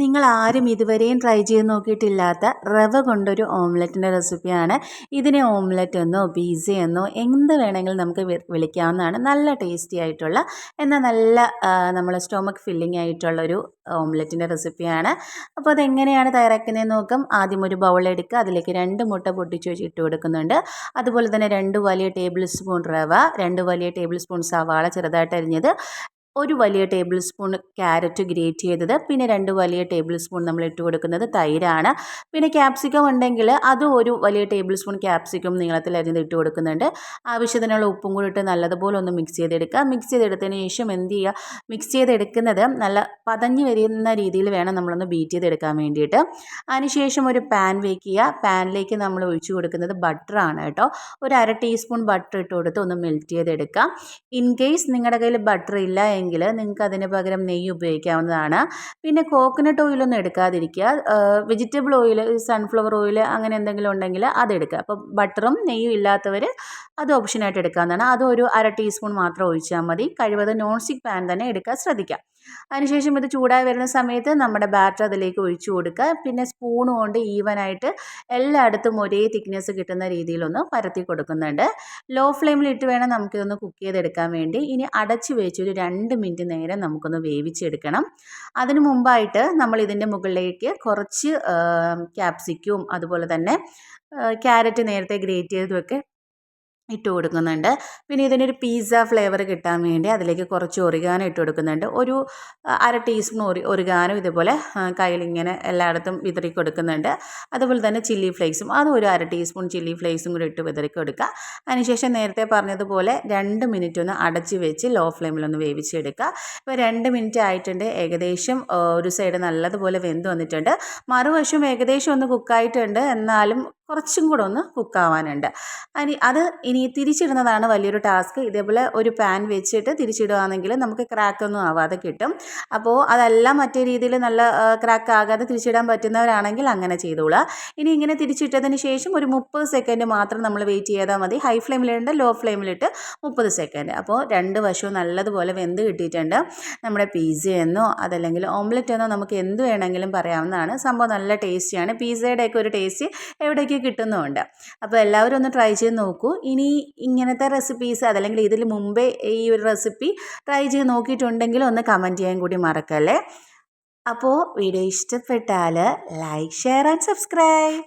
നിങ്ങൾ ആരും ഇതുവരെയും ട്രൈ ചെയ്ത് നോക്കിയിട്ടില്ലാത്ത റവ കൊണ്ടൊരു ഓംലെറ്റിന്റെ റെസിപ്പിയാണ്. ഇതിനെ ഓംലെറ്റ് എന്നോ പീസ എന്നോ എന്ത് വേണമെങ്കിലും നമുക്ക് വിളിക്കാവുന്നതാണ്. നല്ല ടേസ്റ്റി ആയിട്ടുള്ള എന്നാൽ നല്ല നമ്മൾ സ്റ്റൊമക്ക് ഫില്ലിംഗ് ആയിട്ടുള്ളൊരു ഓംലെറ്റിന്റെ റെസിപ്പിയാണ്. അപ്പോൾ അതെങ്ങനെയാണ് തയ്യാറാക്കുന്നതെന്ന് നോക്കാം. ആദ്യം ഒരു ബൗൾ എടുക്കുക. അതിലേക്ക് രണ്ട് മുട്ട പൊട്ടിച്ച് ഇട്ട് കൊടുക്കുന്നുണ്ട്. അതുപോലെ തന്നെ രണ്ട് വലിയ ടേബിൾ സ്പൂൺ റവ രണ്ട് വലിയ ടേബിൾ സ്പൂൺ സവാള ചെറുതായിട്ട് അരിഞ്ഞത്. ഒരു വലിയ ടേബിൾ സ്പൂൺ ക്യാരറ്റ് ഗ്രേറ്റ് ചെയ്തത്. പിന്നെ രണ്ട് വലിയ ടേബിൾ സ്പൂൺ നമ്മൾ ഇട്ട് കൊടുക്കുന്നത് തൈരാണ്. പിന്നെ ക്യാപ്സിക്കം ഉണ്ടെങ്കിൽ അത് ഒരു വലിയ ടേബിൾ സ്പൂൺ ക്യാപ്സിക്കം നീളത്തിൽ അരിഞ്ഞത് ഇട്ട് കൊടുക്കുന്നുണ്ട്. ആവശ്യത്തിനുള്ള ഉപ്പും കൂടി ഇട്ട് നല്ലതുപോലെ ഒന്ന് മിക്സ് ചെയ്തെടുക്കുക. മിക്സ് ചെയ്തെടുത്തതിന് ശേഷം എന്ത് ചെയ്യുക? മിക്സ് ചെയ്തെടുക്കുന്നത് നല്ല പതഞ്ഞ് വരുന്ന രീതിയിൽ വേണം നമ്മളൊന്ന് ബീറ്റ് ചെയ്തെടുക്കാൻ വേണ്ടിയിട്ട്. അതിനുശേഷം ഒരു പാൻ വെക്കുക ചെയ്യുക. പാനിലേക്ക് നമ്മൾ ഒഴിച്ചു കൊടുക്കുന്നത് ബട്ടറാണ് കേട്ടോ. ഒരു അര ടീസ്പൂൺ ബട്ടർ ഇട്ട് കൊടുത്ത് ഒന്ന് മെൽറ്റ് ചെയ്തെടുക്കാം ഇൻ കേസ് നിങ്ങളുടെ കയ്യിൽ ബട്ടർ ഇല്ല എങ്കിൽ നിങ്ങൾക്ക് അതിന് പകരം നെയ്യ് ഉപയോഗിക്കാവുന്നതാണ്. പിന്നെ കോക്കനട്ട് ഓയിലൊന്നും എടുക്കാതിരിക്കുക. വെജിറ്റബിൾ ഓയിൽ സൺഫ്ലവർ ഓയിൽ അങ്ങനെ എന്തെങ്കിലും ഉണ്ടെങ്കിൽ അതെടുക്കുക. അപ്പോൾ ബട്ടറും നെയ്യും ഇല്ലാത്തവർ അത് ഓപ്ഷനായിട്ട് എടുക്കാവുന്നതാണ്. അതും ഒരു അര ടീസ്പൂൺ മാത്രം ഒഴിച്ചാൽ മതി. കഴിവതും നോൺ സ്റ്റിക്ക് പാൻ തന്നെ എടുക്കാൻ ശ്രദ്ധിക്കാം അതിനുശേഷം ഇത് ചൂടായി വരുന്ന സമയത്ത് നമ്മുടെ ബാറ്റർ അതിലേക്ക് ഒഴിച്ചു കൊടുക്കുക. പിന്നെ സ്പൂൺ കൊണ്ട് ഈവനായിട്ട് എല്ലായിടത്തും ഒരേ തിക്നെസ് കിട്ടുന്ന രീതിയിലൊന്ന് പരത്തി കൊടുക്കുന്നുണ്ട്. ലോ ഫ്ലെയിമിൽ ഇട്ട് വേണം നമുക്കിതൊന്ന് കുക്ക് ചെയ്തെടുക്കാൻ വേണ്ടി. ഇനി അടച്ച് വെച്ച് ഒരു രണ്ട് മിനിറ്റ് നേരം നമുക്കൊന്ന് വേവിച്ചെടുക്കണം. അതിന് മുമ്പായിട്ട് നമ്മൾ ഇതിന്റെ മുകളിലേക്ക് കുറച്ച് ക്യാപ്സിക്കും അതുപോലെ തന്നെ ക്യാരറ്റ് നേരത്തെ ഗ്രേറ്റ് ചെയ്തതൊക്കെ ഇട്ട് കൊടുക്കുന്നുണ്ട്. പിന്നെ ഇതിനൊരു പിസ്സ ഫ്ലേവർ കിട്ടാൻ വേണ്ടി അതിലേക്ക് കുറച്ച് ഒറിഗാനോ ഇട്ട് കൊടുക്കുന്നുണ്ട്. ഒരു അര ടീസ്പൂൺ ഒറി ഒറിഗാനോ ഇതുപോലെ കയ്യിലിങ്ങനെ എല്ലായിടത്തും വിതറി കൊടുക്കുന്നുണ്ട്. അതുപോലെ തന്നെ ചില്ലി ഫ്ലേക്സും അതും ഒരു അര ടീസ്പൂൺ ചില്ലി ഫ്ലേക്സും കൂടി ഇട്ട് വിതറി കൊടുക്കുക. അതിനുശേഷം നേരത്തെ പറഞ്ഞതുപോലെ രണ്ട് മിനിറ്റ് ഒന്ന് അടച്ച് വെച്ച് ലോ ഫ്ലെയിമിലൊന്ന് വേവിച്ചെടുക്കുക. ഇപ്പോൾ രണ്ട് മിനിറ്റ് ആയിട്ടുണ്ട്. ഏകദേശം ഒരു സൈഡ് നല്ലതുപോലെ വെന്ത് വന്നിട്ടുണ്ട്. മറുവശം ഏകദേശം ഒന്ന് കുക്കായിട്ടുണ്ട് എന്നാലും കുറച്ചും കൂടെ ഒന്ന് കുക്കാവാനുണ്ട് അനി അത് ഇനി തിരിച്ചിടുന്നതാണ് വലിയൊരു ടാസ്ക് ഇതേപോലെ ഒരു പാൻ വെച്ചിട്ട് തിരിച്ചിടുകയാണെങ്കിൽ നമുക്ക് ക്രാക്കൊന്നും ആവാതെ കിട്ടും. അപ്പോൾ അതെല്ലാം മറ്റേ രീതിയിൽ നല്ല ക്രാക്ക് ആകാതെ തിരിച്ചിടാൻ പറ്റുന്നവരാണെങ്കിൽ അങ്ങനെ ചെയ്തോളാം. ഇനി ഇങ്ങനെ തിരിച്ചിട്ടതിന് ശേഷം ഒരു മുപ്പത് സെക്കൻഡ് മാത്രം നമ്മൾ വെയിറ്റ് ചെയ്താൽ മതി. ഹൈ ഫ്ലെയിമിലിട്ട് ലോ ഫ്ലെയിമിലിട്ട് മുപ്പത് സെക്കൻഡ് അപ്പോൾ രണ്ട് വശവും നല്ലതുപോലെ വെന്ത് കിട്ടിയിട്ടുണ്ട്. നമ്മുടെ പീസ എന്നോ അതല്ലെങ്കിൽ ഓംലെറ്റ് എന്നോ നമുക്ക് എന്ത് വേണമെങ്കിലും പറയാവുന്നതാണ്. സംഭവം നല്ല ടേസ്റ്റിയാണ് പീസയുടെയൊക്കെ ഒരു ടേസ്റ്റ് എവിടേക്ക് കിട്ടുന്നുമുണ്ട് അപ്പോൾ എല്ലാവരും ഒന്ന് ട്രൈ ചെയ്ത് നോക്കൂ. ഇനി ഇങ്ങനത്തെ റെസിപ്പീസ് അതല്ലെങ്കിൽ ഇതിൽ മുമ്പേ ഈ ഒരു റെസിപ്പി ട്രൈ ചെയ്ത് നോക്കിയിട്ടുണ്ടെങ്കിൽ ഒന്ന് കമന്റ് ചെയ്യാൻ കൂടി മറക്കല്ലേ? അപ്പോൾ വീഡിയോ ഇഷ്ടപ്പെട്ടാൽ ലൈക്ക് ഷെയർ ആൻഡ് സബ്സ്ക്രൈബ്